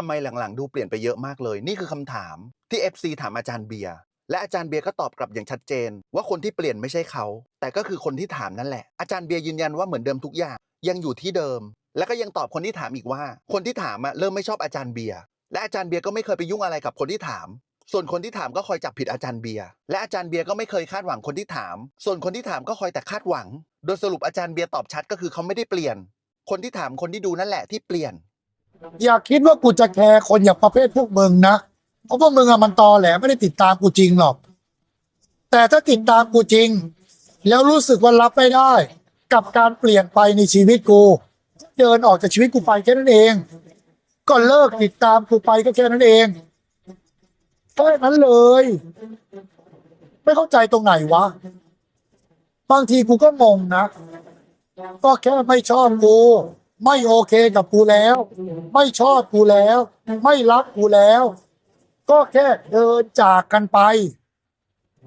ทำไมหลังๆ ดูเปลี่ยนไปเยอะมากเลย นี่คือคำถามที่ FC ถามอาจารย์เบียร์และอาจารย์เบียร์ก็ตอบกลับอย่างชัดเจน ว่าคนที่เปลี่ยนไม่ใช่เขา แต่ก็คือคนที่ถามนั่นแหละ อาจารย์เบียร์ยืนยันว่าเหมือนเดิมทุกอย่างยังอยู่ที่เดิม และก็ยังตอบคนที่ถามอีกว่า คนที่ถามอะเริ่มไม่ชอบอาจารย์เบียร์และอาจารย์เบียร์ก็ไม่เคยไปยุ่งอะไรกับคนที่ถาม ส่วนคนที่ถามก็คอยจับผิดอาจารย์เบียร์และอาจารย์เบียร์ก็ไม่เคยคาดหวังคนที่ถาม ส่วนคนที่ถามก็คอยแต่คาดหวัง โดยสรุปอาจารย์เบียร์ตอบชัดก็คือเขาไม่ได้เปลี่ยน คนที่ถามคนที่ดูนั่นแหละที่เปลี่ยน อย่าคิดว่ากูจะแคร์คนอย่างประเภทพวกมึงนะเพราะพวกมึงอะมันตอแหลไม่ได้ติดตามกูจริงหรอก แต่ถ้าติดตามกูจริง แล้วรู้สึกว่ารับไม่ได้ กับการเปลี่ยนไปในชีวิตกูเดินออกจากชีวิตกูไปแค่นั้นเอง ก็เลิกติดตามกูไปก็แค่นั้นเองแค่นั้นเลย ไม่เข้าใจตรงไหนวะบางทีกูก็งงนะ ก็แค่ไม่ชอบกู ไม่โอเคกับกูแล้ว ไม่ชอบกูแล้ว ไม่รักกูแล้ว ก็แค่เดินจากกันไป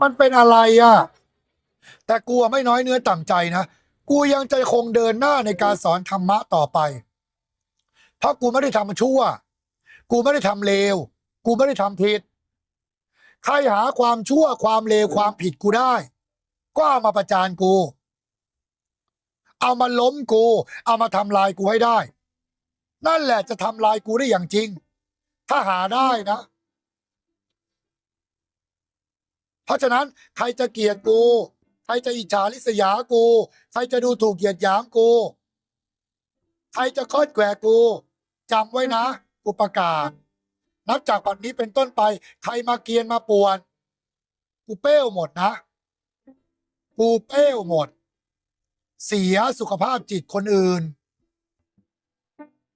มันเป็นอะไรอะ แต่กูอะไม่น้อยเนื้อต่ำใจนะ กูยังใจคงเดินหน้าในการสอนธรรมะต่อไป เพราะกูไม่ได้ทำชั่ว กูไม่ได้ทำเลว กูไม่ได้ทำผิด ใครหาความชั่วความเลวความผิดกูได้ ก็เอามาประจานกู เอามาล้มกู เอามาทำลายกูให้ได้ นั่นแหละจะทำลายกูได้อย่างจริง ถ้าหาได้นะ เพราะฉะนั้นใครจะเกลียดกู ใครจะอิจฉาริษยากู ใครจะดูถูกเหยียดหยามกู ใครจะคอดแกวกูจำไว้นะกูประกาศนับจากวันนี้เป็นต้นไป ใครมาเกียนมาป่วน กูเป้วหมดนะ กูเป้วหมด เสียสุขภาพจิตคนอื่น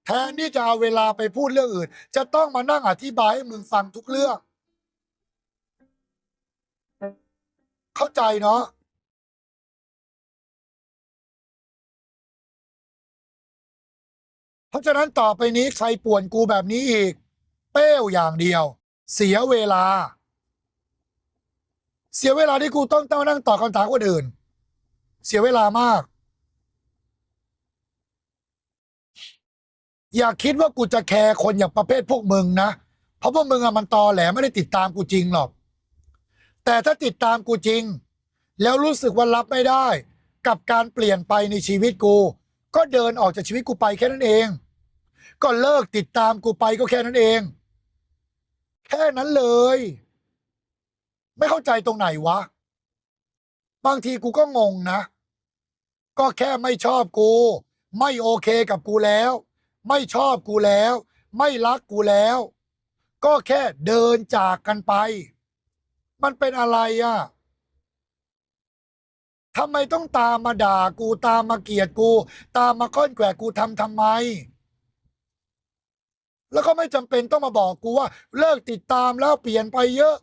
แทนที่จะเอาเวลาไปพูดเรื่องอื่น จะต้องมานั่งอธิบายให้มึงฟังทุกเรื่อง เข้าใจเนาะเพราะฉะนั้นต่อไปนี้ใครป่วนกูแบบนี้อีก เป้วอย่างเดียว เสียเวลา เสียเวลาที่กูต้องต้องนั่งตอบคำถามคนอื่น เสียเวลามาก อย่าคิดว่ากูจะแคร์คนอย่างประเภทพวกมึงนะ เพราะพวกมึงอะมันตอแหลไม่ได้ติดตามกูจริงหรอก แต่ถ้าติดตามกูจริง แล้วรู้สึกว่ารับไม่ได้ กับการเปลี่ยนไปในชีวิตกู ก็เดินออกจากชีวิตกูไปแค่นั้นเอง ก็เลิกติดตามกูไปก็แค่นั้นเอง แค่นั้นเลย ไม่เข้าใจตรงไหนวะ บางทีกูก็งงนะ ก็แค่ไม่ชอบกู ไม่โอเคกับกูแล้ว ไม่ชอบกูแล้ว ไม่รักกูแล้ว ก็แค่เดินจากกันไป มันเป็นอะไรอะ่ะทำไมต้องตามมาด่ากูตามมาเกลียดกู ตามมาค้อนแกวกูทำทำไม แล้วก็ไม่จำเป็นต้องมาบอกกูว่า เลิกติดตามแล้วเปลี่ยนไปเยอะ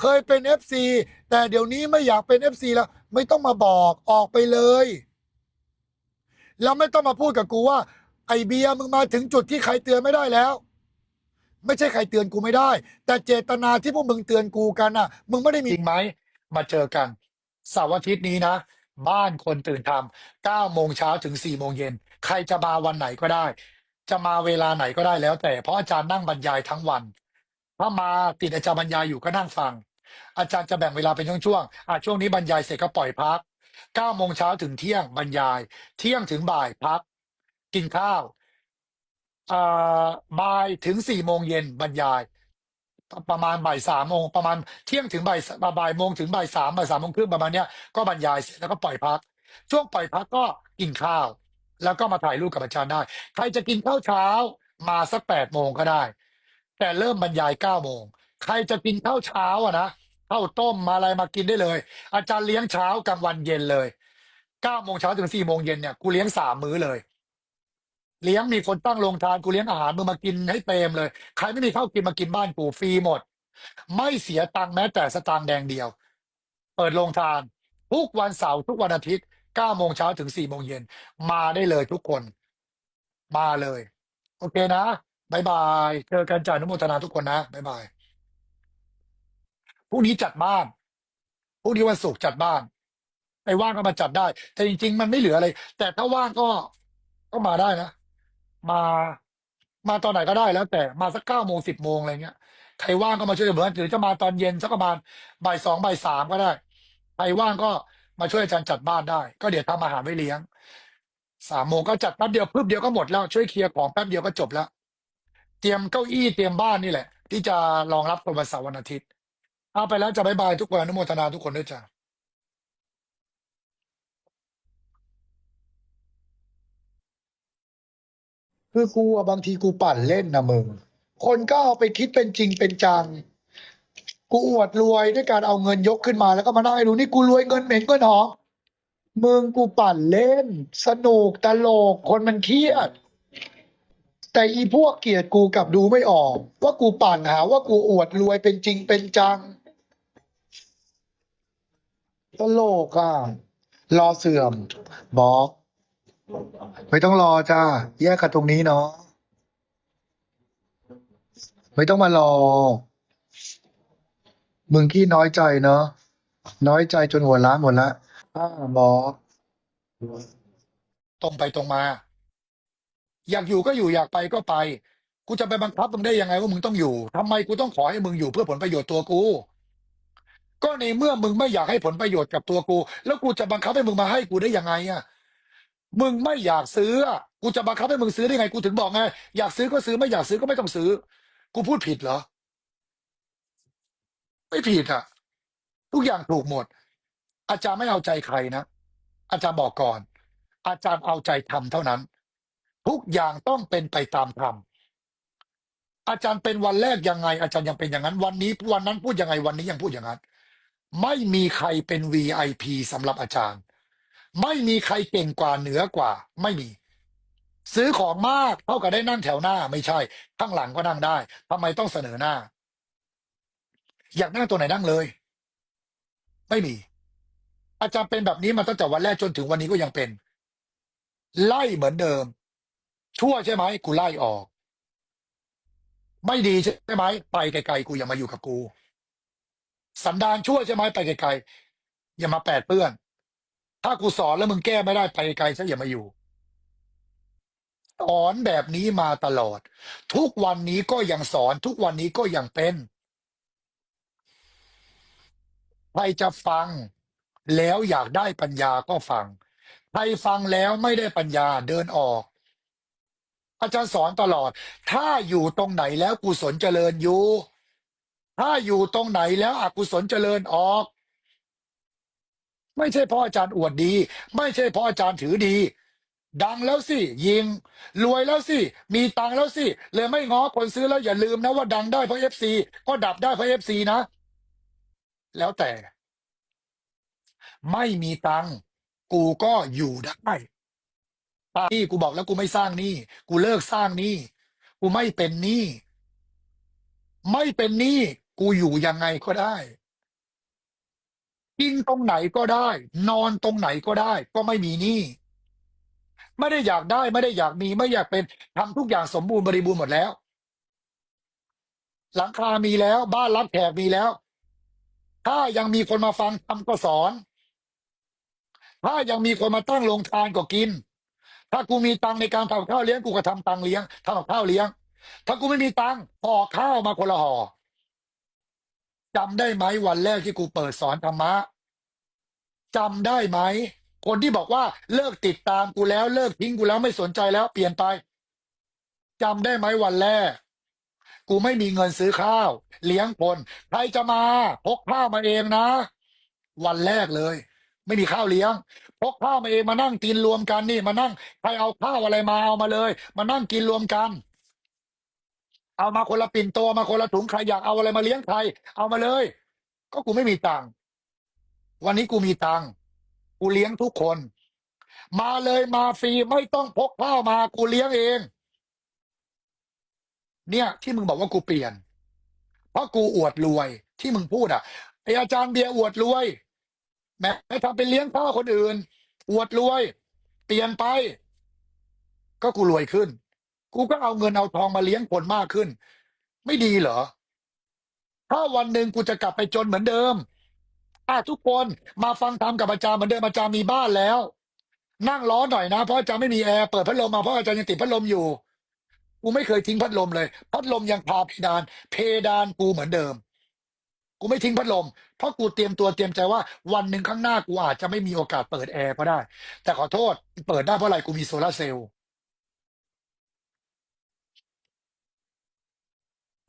เคยเป็น FC แต่เดี๋ยวนี้ไม่อยากเป็น FC แล้ว ไม่ต้องมาบอกออกไปเลย แล้วไม่ต้องมาพูดกับกูว่า ไอเบียร์มึงมาถึงจุดที่ใครเตือนไม่ได้แล้ว ไม่ใช่ใครเตือนกูไม่ได้ แต่เจตนาที่พวกมึงเตือนกูกันอะ มึงไม่ได้มีจริงไหมมาเจอกันเสาร์อาทิตย์นี้นะ บ้านคนตื่นทำเก้าโมงเช้าถึงสี่โมงเย็นใครจะมาวันไหนก็ได้ จะมาเวลาไหนก็ได้แล้ว แต่เพราะอาจารย์นั่งบรรยายทั้งวัน ถ้ามาติดอาจารย์บรรยายอยู่ก็นั่งฟัง อาจารย์จะแบ่งเวลาเป็นช่วงๆอะช่วงนี้บรรยายเสร็จก็ปล่อยพักเก้าโมงเช้าถึงเที่ยงบรรยาย เที่ยงถึงบ่ายพัก กินข้าวอ่าบ่ายถึงสี่โมงเย็นบรรยาย ประมาณบ่ายสามโมงประมาณเที่ยงถึงบ่ายบ่ายโมงถึงบ่ายสามบ่ายสามโมงครึ่งประมาณเนี้ยก็บรรยายเสร็จแล้วก็ปล่อยพัก ช่วงปล่อยพักก็กินข้าว แล้วก็มาถ่ายรูปกับอาจารย์ได้ ใครจะกินข้าวเช้ามาสักแปดโมงก็ได้ แต่เริ่มบรรยายเก้าโมงใครจะกินข้าวเช้าอะนะข้าวต้มมาอะไรมากินได้เลย อาจารย์เลี้ยงเช้ากลางวันเย็นเลยเก้าโมงเช้าถึงสี่โมงเย็นเนี่ยกูเลี้ยงสามมื้อเลย เลี้ยงมีคนตั้งโรงทานกูเลี้ยงอาหารมึงมากินให้เต็มเลย ใครไม่มีข้าวกินมากินบ้านกูฟรีหมด ไม่เสียตังค์แม้แต่สตางค์แดงเดียว เปิดโรงทาน ทุกวันเสาร์ทุกวันอาทิตย์เก้าโมงเช้าถึงสี่โมงเย็นมาได้เลยทุกคน มาเลย โอเคนะบายบายเจอกันจ่ายนุโมทนาทุกคนนะบายบายพรุ่งนี้จัดบ้านพรุ่งนี้วันศุกร์จัดบ้านไปว่างก็มาจัดได้ แต่จริง ๆ มันไม่เหลืออะไร แต่ถ้าว่างก็ก็มาได้นะ มา มาตอนไหนก็ได้แล้ว แต่มาสักเก้าโมงสิบโมงอะไรเงี้ยใครว่างก็มาช่วยเหลือหรือจะมาตอนเย็นสักประมาณบ่ายสองบ่ายสามก็ได้ใครว่างก็มาช่วยอาจารย์จัดบ้านได้ ก็เดี๋ยวทำอาหารไว้เลี้ยงสามโมงก็จัดแป๊บเดียวพึบเดียวก็หมดแล้วช่วยเคลียร์ของแป๊บเดียวก็จบแล้วเตรียมเก้าอี้เตรียมบ้านนี่แหละ ที่จะรองรับคนวันเสาร์วันอาทิตย์เอาไปแล้วจะบายบายทุกคนอนุโมทนาทุกคนด้วยจ้ะ คือกูอะบางทีกูปั่นเล่นนะมึง คนก็เอาไปคิดเป็นจริงเป็นจัง กูอวดรวยด้วยการเอาเงินยกขึ้นมาแล้วก็มานั่งให้ดูนี่กูรวยเงินเหม็นก็หนอมมึงกูปั่นเล่น สนุกตลกคนมันเครียด แต่อีพวกเกลียดกูกลับดูไม่ออก ว่ากูปั่นหาว่ากูอวดรวยเป็นจริงเป็นจัง ตลกอะรอเสื่อมบอก ไม่ต้องรอจ้า แยกกันตรงนี้เนาะไม่ต้องมารอ มึงขี้น้อยใจเนาะน้อยใจจนหัวล้านหมดละอ่าบอกตรงไปตรงมา อยากอยู่ก็อยู่อยากไปก็ไป กูจะไปบังคับมึงได้ยังไงว่ามึงต้องอยู่ทำไมกูต้องขอให้มึงอยู่เพื่อผลประโยชน์ตัวกู ก็ในเมื่อมึงไม่อยากให้ผลประโยชน์กับตัวกู แล้วกูจะบังคับให้มึงมาให้กูได้ยังไงอะ มึงไม่อยากซื้ออะกูจะบังคับให้มึงซื้อได้ไง กูถึงบอกไง อยากซื้อก็ซื้อไม่อยากซื้อก็ไม่ต้องซื้อ กูพูดผิดเหรอ ไม่ผิดอะทุกอย่างถูกหมด อาจารย์ไม่เอาใจใครนะอาจารย์บอกก่อน อาจารย์เอาใจทำเท่านั้น ทุกอย่างต้องเป็นไปตามธรรมอาจารย์เป็นวันแรกยังไง อาจารย์ยังเป็นอย่างนั้น วันนี้วันนั้นพูดยังไงวันนี้ยังพูดอย่างนั้น ไม่มีใครเป็น VIP สำหรับอาจารย์ ไม่มีใครเก่งกว่าเหนือกว่า ไม่มี ซื้อของมากเท่ากับได้นั่งแถวหน้า ไม่ใช่ ข้างหลังก็นั่งได้ทำไมต้องเสนอหน้า อยากนั่งตัวไหนนั่งเลย ไม่มี อาจารย์เป็นแบบนี้มาตั้งแต่วันแรกจนถึงวันนี้ก็ยังเป็น ไล่เหมือนเดิม ชั่วใช่ไหมกูไล่ออก ไม่ดีใช่ไหมไปไกลๆกูอย่ามาอยู่กับกู สันดานชั่วใช่ไหมไปไกลๆอย่ามาแปดเปื้อน ถ้ากูสอนแล้วมึงแก้ไม่ได้ไปไกลซะอย่ามาอยู่สอนแบบนี้มาตลอด ทุกวันนี้ก็ยังสอน ทุกวันนี้ก็ยังเป็นใครจะฟังแล้วอยากได้ปัญญาก็ฟัง ใครฟังแล้วไม่ได้ปัญญาเดินออก อาจารย์สอนตลอด ถ้าอยู่ตรงไหนแล้วกุศลเจริญอยู่ ถ้าอยู่ตรงไหนแล้วอกุศลเจริญออก ไม่ใช่เพราะอาจารย์อวดดี ไม่ใช่เพราะอาจารย์ถือดี ดังแล้วสิยิง รวยแล้วสิ มีตังแล้วสิ เลยไม่ง้อคนซื้อแล้วอย่าลืมนะว่าดังได้เพราะเอฟซีก็ดับได้เพราะเอฟซีนะ แล้วแต่ ไม่มีตังกูก็อยู่ได้นี่กูบอกแล้วกูไม่สร้างหนี้กูเลิกสร้างหนี้กูไม่เป็นหนี้ไม่เป็นหนี้กูอยู่ยังไงก็ได้ กินตรงไหนก็ได้ นอนตรงไหนก็ได้ ก็ไม่มีหนี้ไม่ได้อยากได้ไม่ได้อยากมีไม่อยากเป็นทำทุกอย่างสมบูรณ์บริบูรณ์หมดแล้ว หลังคามีแล้ว บ้านรับแขกมีแล้ว ถ้ายังมีคนมาฟังทำก็สอน ถ้ายังมีคนมาตั้งโรงทานก็กิน ถ้ากูมีตังในการทำข้าวเลี้ยงกูก็ทำตังเลี้ยงทำข้าวเลี้ยง ถ้ากูไม่มีตังห่อข้าวมาคนละห่อ จำได้ไหมวันแรกที่กูเปิดสอนธรรมะจำได้ไหม คนที่บอกว่าเลิกติดตามกูแล้วเลิกทิ้งกูแล้วไม่สนใจแล้วเปลี่ยนไปจำได้ไหมวันแรก กูไม่มีเงินซื้อข้าว เลี้ยงคนใครจะมาพกข้าวมาเองนะ วันแรกเลย ไม่มีข้าวเลี้ยงพกข้าวมาเองมานั่งกินรวมกันนี่มานั่งใครเอาข้าวอะไรมาเอามาเลย มานั่งกินรวมกัน เอามาคนละปิ่นโตมาคนละถุงใครอยากเอาอะไรมาเลี้ยงใคร เอามาเลย ก็กูไม่มีตังค์วันนี้กูมีตังค์กูเลี้ยงทุกคน มาเลยมาฟรีไม่ต้องพกข้าวมากูเลี้ยงเอง เนี่ย ที่มึงบอกว่ากูเปลี่ยน เพราะกูอวดรวย ที่มึงพูดอะไออาจารย์เบียร์อวดรวย แม้ไม่ทำเป็นเลี้ยงข้าวคนอื่น อวดรวย เปลี่ยนไป ก็กูรวยขึ้น กูก็เอาเงินเอาทองมาเลี้ยงคนมากขึ้น ไม่ดีเหรอ ถ้าวันหนึ่งกูจะกลับไปจนเหมือนเดิมอะทุกคนมาฟังธรรมกับอาจารย์เหมือนเดิมอาจารย์มีบ้านแล้ว นั่งร้อนหน่อยนะเพราะอาจารย์ไม่มีแอร์เปิดพัดลมมาเพราะอาจารย์ยังติดพัดลมอยู่กูไม่เคยทิ้งพัดลมเลย พัดลมยังพาเพดาน เพดานกูเหมือนเดิม กูไม่ทิ้งพัดลม เพราะกูเตรียมตัวเตรียมใจว่า วันหนึ่งข้างหน้ากูอาจจะไม่มีโอกาสเปิดแอร์ก็ได้ แต่ขอโทษ เปิดได้เพราะอะไรกูมีโซลาร์เซลล์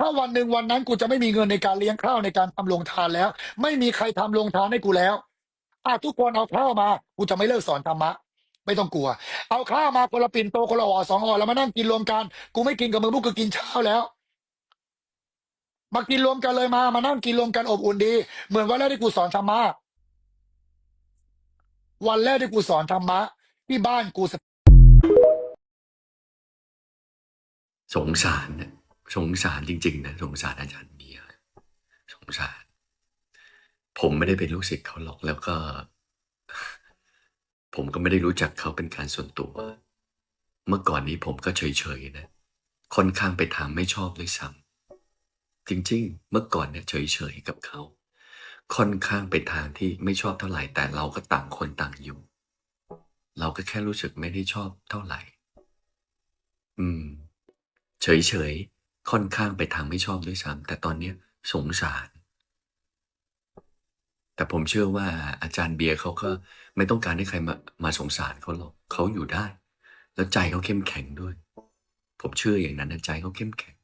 ถ้าวันหนึ่งวันนั้นกูจะไม่มีเงินในการเลี้ยงข้าวในการทำโรงทานแล้ว ไม่มีใครทำโรงทานให้กูแล้วอะทุกคนเอาข้าวมา กูจะไม่เลิกสอนธรรมะ ไม่ต้องกลัว เอาข้าวมาคนละปิ่นโตคนละห่อสองห่อแล้วมานั่งกินรวมกัน กูไม่กินกับมึงพวกกูกินเช้าแล้วมากินรวมกันเลยมา มานั่งกินรวมกันอบอุ่นดี เหมือนวันแรกที่กูสอนธรรมะ วันแรกที่กูสอนธรรมะ ที่บ้านกูสงสารเนะ สงสารจริงๆนะสงสารอาจารย์เบียร์สงสาร ผมไม่ได้เป็นลูกศิษย์เขาหรอกแล้วก็ ผมก็ไม่ได้รู้จักเขาเป็นการส่วนตัว เมื่อก่อนนี้ผมก็เฉยๆนะค่อนข้างไปทางไม่ชอบด้วยซ้ำจริง ๆ เมื่อก่อนเนี่ยเฉยๆกับเขา ค่อนข้างไปทางที่ไม่ชอบเท่าไหร่แต่เราก็ต่างคนต่างอยู่ เราก็แค่รู้สึกไม่ได้ชอบเท่าไหร่ อืม เฉยๆ ค่อนข้างไปทางไม่ชอบด้วยซ้ำแต่ตอนเนี้ยสงสาร แต่ผมเชื่อว่าอาจารย์เบียร์เขาก็ไม่ต้องการให้ใครมามาสงสารเขาหรอกเขาอยู่ได้ แล้วใจเขาเข้มแข็งด้วย ผมเชื่ออย่างนั้นนะใจเขาเข้มแข็ง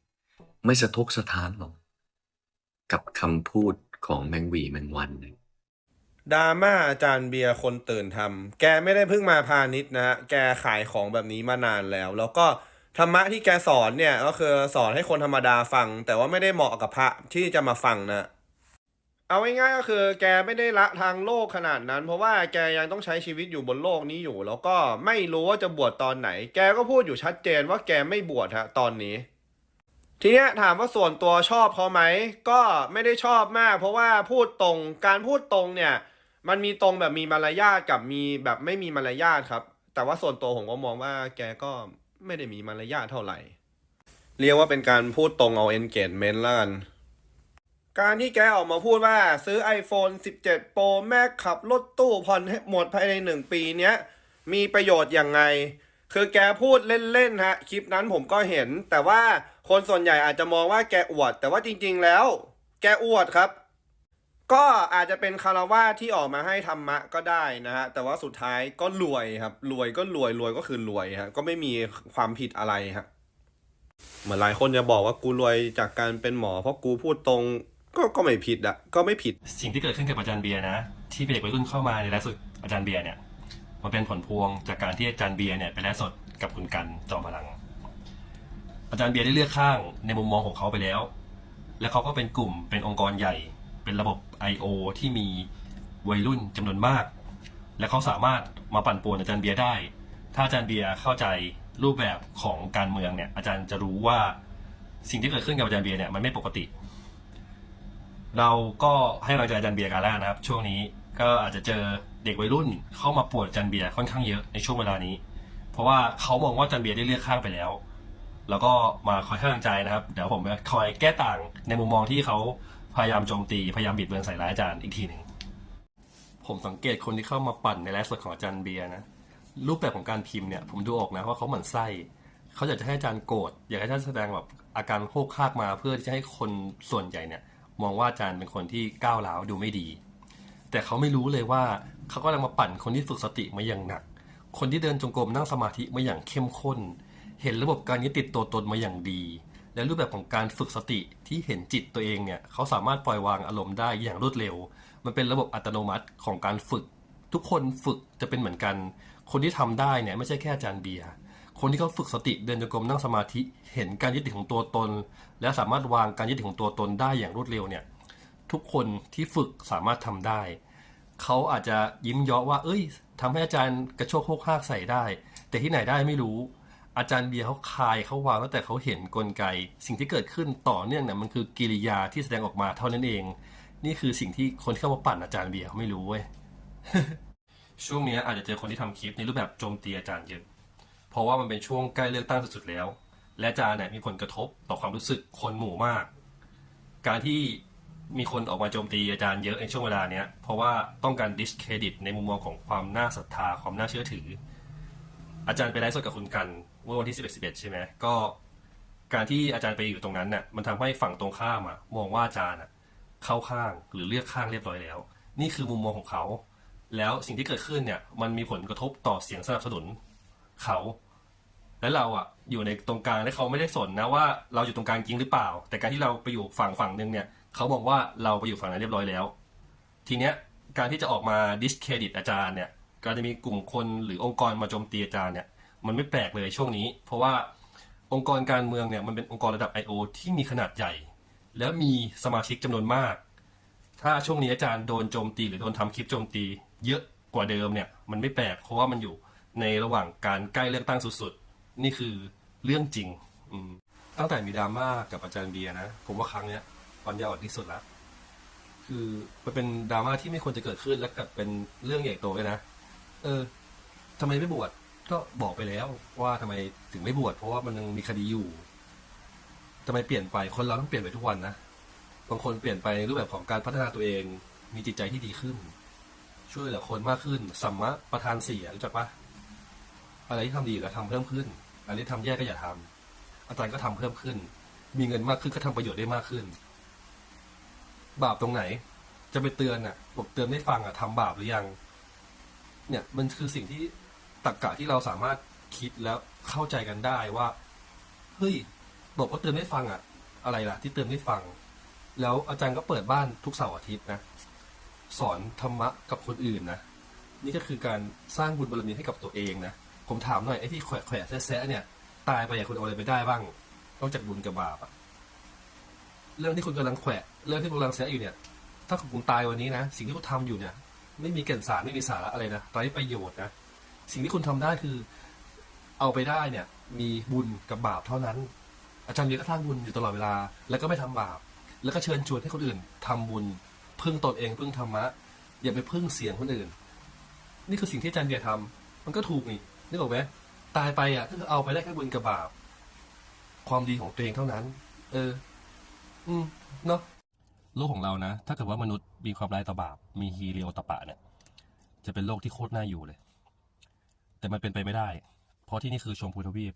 ไม่สะทกสะท้านหรอกกับคำพูดของแมงวีแมงวันเนี่ย ดราม่าอาจารย์เบียร์คนตื่นทำแกไม่ได้เพิ่งมาพาณิชย์นะฮะ แกขายของแบบนี้มานานแล้ว แล้วก็ ธรรมะที่แกสอนเนี่ยก็คือสอนให้คนธรรมดาฟัง แต่ว่าไม่ได้เหมาะกับพระที่จะมาฟังนะเอาง่ายๆก็คือ แกไม่ได้ละทางโลกขนาดนั้น เพราะว่าแกยังต้องใช้ชีวิตอยู่บนโลกนี้อยู่ แล้วก็ไม่รู้ว่าจะบวชตอนไหน แกก็พูดอยู่ชัดเจนว่าแกไม่บวชฮะตอนนี้ ทีเนี้ยถามว่าส่วนตัวชอบเขาไหมก็ไม่ได้ชอบมาก เพราะว่าพูดตรงการพูดตรงเนี่ย มันมีตรงแบบมีมารยาทกับมีแบบไม่มีมารยาทครับ แต่ว่าส่วนตัวผมก็มองว่าแกก็ ไม่ได้มีมารยาทเท่าไหร่ เรียกว่าเป็นการพูดตรงเอา engagement แล้วกันการที่แกออกมาพูดว่าซื้อ iPhone 17 Pro Max ขับรถตู้ผ่อนให้หมดภายในหนึ่งปีเนี้ย มีประโยชน์อยังไง คือแกพูดเล่น ๆ ฮะ คลิปนั้นผมก็เห็น แต่ว่าคนส่วนใหญ่อาจจะมองว่าแกอวด แต่ว่าจริง ๆ แล้ว แกอวดครับ ก็อาจจะเป็นคารวาที่ออกมาให้ธรรมะก็ได้นะฮะแต่ว่าสุดท้ายก็รวยครับ รวยก็รวยรวยก็คือรวยฮะก็ไม่มีความผิดอะไรฮะเหมือนหลายคนจะบอกว่ากูรวยจากการเป็นหมอ เพราะกูพูดตรงก็ก็ไม่ผิดอะก็ไม่ผิด สิ่งที่เกิดขึ้นกับอาจารย์เบียร์นะ ที่เด็กวัยรุ่นเข้ามาในไลฟ์สดอาจารย์เบียร์เนี่ยมันเป็นผลพวงจากการที่อาจารย์เบียร์เนี่ยไปไลฟ์สดกับคุณกันจอมพลัง อาจารย์เบียร์ได้เลือกข้างในมุมมองของเขาไปแล้ว และเขาก็เป็นกลุ่มเป็นองค์กรใหญ่ เป็นระบบ I.O. ที่มีวัยรุ่นจำนวนมาก และเขาสามารถมาปั่นป่วนอาจารย์เบียร์ได้ ถ้าอาจารย์เบียร์เข้าใจรูปแบบของการเมืองเนี่ย อาจารย์จะรู้ว่าสิ่งที่เกิดขึ้นกับอาจารย์เบียร์เนี่ยมันไม่ปกติ เราก็ให้กำลังใจอาจารย์เบียร์กันแล้วนะครับ ช่วงนี้ก็อาจจะเจอเด็กวัยรุ่นเข้ามาปวดอาจารย์เบียร์ค่อนข้างเยอะในช่วงเวลานี้ เพราะว่าเขามองว่าอาจารย์เบียร์ได้เลือกข้างไปแล้ว แล้วก็มาคอยให้กำลังใจนะครับ เดี๋ยวผมจะคอยแก้ต่างในมุมมองที่เขา พยายามโจมตี พยายามบิดเบือนใส่ร้ายอาจารย์อีกทีหนึ่งผมสังเกตคนที่เข้ามาปั่นในไลฟ์สดของอาจารย์เบียร์นะรูปแบบของการพิมพ์เนี่ยผมดูออกนะว่าเขาหมั่นไส้เขาอยากจะให้อาจารย์โกรธอยากให้อาจารย์แสดงแบบอาการโคกคากมาเพื่อที่จะให้คนส่วนใหญ่เนี่ย มองว่าอาจารย์เป็นคนที่ก้าวร้าวดูไม่ดี แต่เขาไม่รู้เลยว่าเขาก็กำลังมาปั่นคนที่ฝึกสติมาอย่างหนัก คนที่เดินจงกรมนั่งสมาธิมาอย่างเข้มข้น เห็นระบบการยึดติดตัวตนมาอย่างดี และรูปแบบของการฝึกสติที่เห็นจิตตัวเองเนี่ยเขาสามารถปล่อยวางอารมณ์ได้อย่างรวดเร็ว มันเป็นระบบอัตโนมัติของการฝึก ทุกคนฝึกจะเป็นเหมือนกัน คนที่ทำได้เนี่ยไม่ใช่แค่อาจารย์เบียร์คนที่เขาฝึกสติเดินจงกรมนั่งสมาธิเห็นการยึดติดของตัวตน และสามารถวางการยึดติดของตัวตนได้อย่างรวดเร็วเนี่ยทุกคนที่ฝึกสามารถทำได้ เขาอาจจะยิ้มเยาะว่า เอ้ยทำให้อาจารย์กระโชกโคกฮากใส่ได้ แต่ที่ไหนได้ไม่รู้ อาจารย์เบียร์เขาคายเขาวางตั้งแต่เขาเห็นกลไก สิ่งที่เกิดขึ้นต่อเนื่องเนี่ยมันคือกิริยาที่แสดงออกมาเท่านั้นเอง นี่คือสิ่งที่คนที่เข้ามาปั่นอาจารย์เบียร์เขาไม่รู้เว้ยช่วงนี้อาจจะเจอคนที่ทำคลิปในรูปแบบโจมตีอาจารย์เยอะเพราะว่ามันเป็นช่วงใกล้เลือกตั้งสุดๆแล้ว และอาจารย์เนี่ยมีผลกระทบต่อความรู้สึกคนหมู่มาก การที่มีคนออกมาโจมตีอาจารย์เยอะในช่วงเวลาเนี้ยเพราะว่าต้องการดิสเครดิตในมุมมองของความน่าศรัทธาความน่าเชื่อถือ อาจารย์ไปไลฟ์สดกับคุณกัน เมื่อวันที่ 11 11 ใช่ไหมก็การที่อาจารย์ไปอยู่ตรงนั้นน่ะมันทำให้ฝั่งตรงข้ามอะมองว่าอาจารย์อะเข้าข้างหรือเลือกข้างเรียบร้อยแล้ว นี่คือมุมมองของเขา แล้วสิ่งที่เกิดขึ้นเนี่ย มันมีผลกระทบต่อเสียงสนับสนุนเขา และเราอะอยู่ในตรงกลางและเขาไม่ได้สนนะว่าเราอยู่ตรงกลางจริงหรือเปล่า แต่การที่เราไปอยู่ฝั่งฝั่งหนึ่งเนี่ยเขาบอกว่าเราไปอยู่ฝั่งนั้นเรียบร้อยแล้ว ทีเนี้ยการที่จะออกมาดิสเครดิตอาจารย์เนี่ยการจะมีกลุ่มคนหรือองค์กรมาโจมตีอาจารย์เนี่ย มันไม่แปลกเลยช่วงนี้ เพราะว่าองค์กรการเมืองเนี่ยมันเป็นองค์กรระดับ I.O. ที่มีขนาดใหญ่ แล้วมีสมาชิกจำนวนมาก ถ้าช่วงนี้อาจารย์โดนโจมตีหรือโดนทำคลิปโจมตี เยอะกว่าเดิมเนี่ยมันไม่แปลกเพราะว่ามันอยู่ในระหว่างการใกล้เลือกตั้งสุดๆ นี่คือเรื่องจริงอืมตั้งแต่มีดราม่ากับอาจารย์เบียนะ ผมว่าครั้งเนี้ยปัญญาอ่อนที่สุดละคือมันเป็นดราม่าที่ไม่ควรจะเกิดขึ้นและกับเป็นเรื่องใหญ่โตเลยนะ เออทำไมไม่บวช ก็บอกไปแล้วว่าทำไมถึงไม่บวชเพราะว่ามันยังมีคดีอยู่ทำไมเปลี่ยนไปคนเราต้องเปลี่ยนไปทุกวันนะบางคนเปลี่ยนไปรูปแบบของการพัฒนาตัวเอง มีจิตใจที่ดีขึ้น ช่วยเหลือคนมากขึ้นสัมมะประธานเสี่อะรู้จักปะอะไรที่ทำดีก็ทำเพิ่มขึ้นอะไรที่ทำแย่ก็อย่าทำอาจารย์ก็ทำเพิ่มขึ้น มีเงินมากขึ้นก็ทำประโยชน์ได้มากขึ้น บาปตรงไหน จะไปเตือนอะบอกเตือนไม่ฟังอะทำบาปหรือยัง เนี่ยมันคือสิ่งที่ ตรรกกะที่เราสามารถคิดแล้วเข้าใจกันได้ว่าเฮ้ยบอกว่าเตือนไม่ฟังอะอะไรล่ะ ที่เตือนไม่ฟัง แล้วอาจารย์ก็เปิดบ้านทุกเสาร์อาทิตย์นะสอนธรรมะกับคนอื่นนะนี่ก็คือการสร้างบุญบารมีให้กับตัวเองนะผมถามหน่อยไอ้ที่แขวะแขวะแซะเนี่ย ตายไปคุณเอาอะไรไปได้บ้างนอกจากบุญกับบาปอะเรื่องที่คุณกำลังแขวะเรื่องที่คุณกำลังแซะอยู่เนี่ย ถ้าคุณตายวันนี้นะสิ่งที่คุณทำอยู่เนี่ย ไม่มีแก่นสารไม่มีสาระอะไรนะไร้ประโยชน์นะ สิ่งที่คุณทำได้คือ เอาไปได้เนี่ย มีบุญกับบาปเท่านั้น อาจารย์เบียร์ก็สร้างบุญอยู่ตลอดเวลา แล้วก็ไม่ทำบาป แล้วก็เชิญชวนให้คนอื่นทำบุญพึ่งตนเองพึ่งธรรมะ อย่าไปพึ่งเสียงคนอื่น นี่คือสิ่งที่อาจารย์เบียร์ทำมันก็ถูกนี่นึกออกไหมตายไปอะก็คือเอาไปได้แค่บุญกับบาป ความดีของตัวเองเท่านั้น เออ อืมเนาะโลกของเรานะ ถ้าเกิดว่ามนุษย์มีความร้ายต่อบาป มีฮีเรีโอตปะเนี่ย จะเป็นโลกที่โคตรน่าอยู่เลย แต่มันเป็นไปไม่ได้ เพราะที่นี่คือชมพูทวีป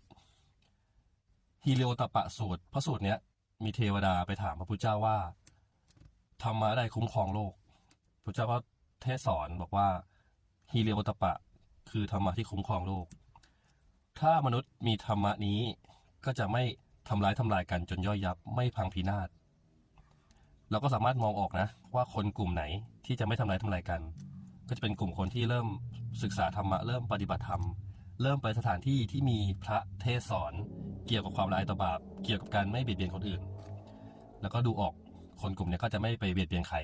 ฮีเรีโอตปะสูตร พระสูตรเนี้ยมีเทวดาไปถามพระพุทธเจ้าว่าธรรมะได้คุ้มครองโลกพระเจ้าก็เทศสอนบอกว่าฮีเรีโอตปะ คือธรรมะที่คุ้มครองโลก ถ้ามนุษย์มีธรรมะนี้ก็จะไม่ทำร้ายทำลายกันจนย่อยยับไม่พังพินาศเราก็สามารถมองออกนะ ว่าคนกลุ่มไหนที่จะไม่ทำร้ายทำลายกัน ก็จะเป็นกลุ่มคนที่เริ่มศึกษาธรรมะเริ่มปฏิบัติธรรม เริ่มไปสถานที่ที่มีพระเทศสอนเกี่ยวกับความร้ายต่อบาปเกี่ยวกับการไม่เบียดเบียนคนอื่น แล้วก็ดูออกคนกลุ่มนี้ก็จะไม่ไปเบียดเบียนใคร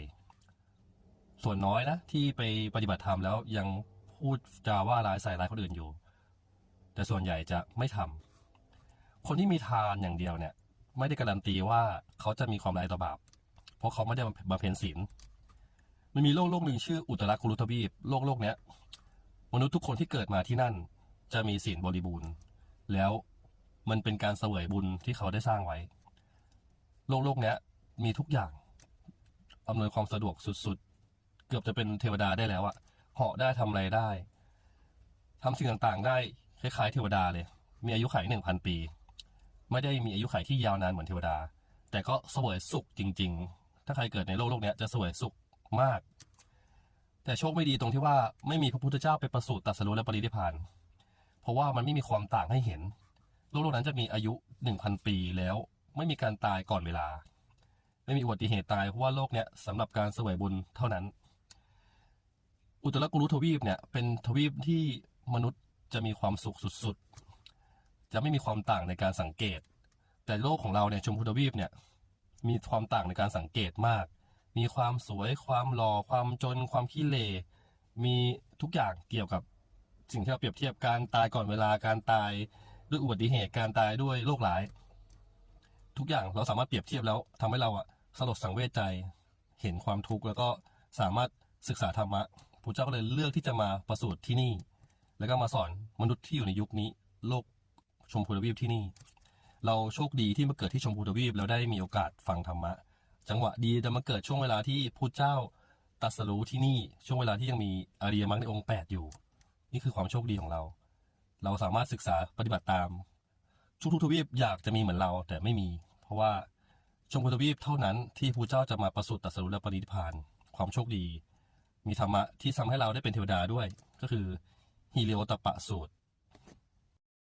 ส่วนน้อยนะที่ไปปฏิบัติธรรมแล้วยังพูดจาว่าร้ายใส่ร้ายคนอื่นอยู่ แต่ส่วนใหญ่จะไม่ทำคนที่มีทานอย่างเดียวเนี่ย ไม่ได้การันตีว่าเขาจะมีความร้ายต่อบาป เพราะเขาไม่ได้บำเพ็ญศีล มันมีโลกโลกหนึ่งชื่ออุตราคุรุทวีปโลกโลกเนี้ย มนุษย์ทุกคนที่เกิดมาที่นั่น จะมีศีลบริบูรณ์ แล้วมันเป็นการเสวยบุญที่เขาได้สร้างไว้ โลกโลกเนี้ย มีทุกอย่างอำนวยความสะดวกสุดๆ เกือบจะเป็นเทวดาได้แล้วอะเหาะได้ทำอะไรได้ ทำสิ่งต่างๆ ได้คล้ายๆ เทวดาเลย มีอายุขัยหนึ่งพันปี ไม่ได้มีอายุขัยที่ยาวนานเหมือนเทวดา แต่ก็เสวยสุขจริง ๆ ถ้าใครเกิดในโลกโลกนี้จะเสวยสุข มาก แต่โชคไม่ดีตรงที่ว่าไม่มีพระพุทธเจ้าไปประสูติตรัสรู้และปรินิพพาน เพราะว่ามันไม่มีความต่างให้เห็น โลกโลกนั้นจะมีอายุหนึ่งพันปีแล้วไม่มีการตายก่อนเวลา ไม่มีอุบัติเหตุตายเพราะว่าโลกเนี้ยสำหรับการเสวยบุญเท่านั้น อุตรกุรุทวีปเนี่ยเป็นทวีปที่มนุษย์จะมีความสุขสุดๆ จะไม่มีความต่างในการสังเกต แต่โลกของเราเนี่ยชมพูทวีปเนี่ยมีความต่างในการสังเกตมาก มีความสวยความหล่อความจนความขี้เลมีทุกอย่างเกี่ยวกับสิ่งที่เราเปรียบเทียบการตายก่อนเวลาการตายด้วยอุบัติเหตุการตายด้วยโรคร้าย ทุกอย่างเราสามารถเปรียบเทียบแล้วทำให้เราอะสลดสังเวชใจ เห็นความทุกข์แล้วก็สามารถศึกษาธรรมะพระเจ้าก็เลยเลือกที่จะมาประสูติที่นี่ แล้วก็มาสอนมนุษย์ที่อยู่ในยุคนี้ โลกชมพูทวีปที่นี่ เราโชคดีที่มาเกิดที่ชมพูทวีปแล้วได้มีโอกาสฟังธรรมะ จังหวะดีจะมาเกิดช่วงเวลาที่พุทธเจ้าตรัสรู้ที่นี่ช่วงเวลาที่ยังมีอริยมรรคในองค์แปดอยู่ นี่คือความโชคดีของเรา เราสามารถศึกษาปฏิบัติตามทุกๆทวีปอยากจะมีเหมือนเราแต่ไม่มี เพราะว่าชมพูทวีปเท่านั้นที่พระเจ้าจะมาประสูติตรัสรู้และปริพานความโชคดี มีธรรมะที่ทำให้เราได้เป็นเทวดาด้วย ก็คือฮีเลโอตปปะสูตร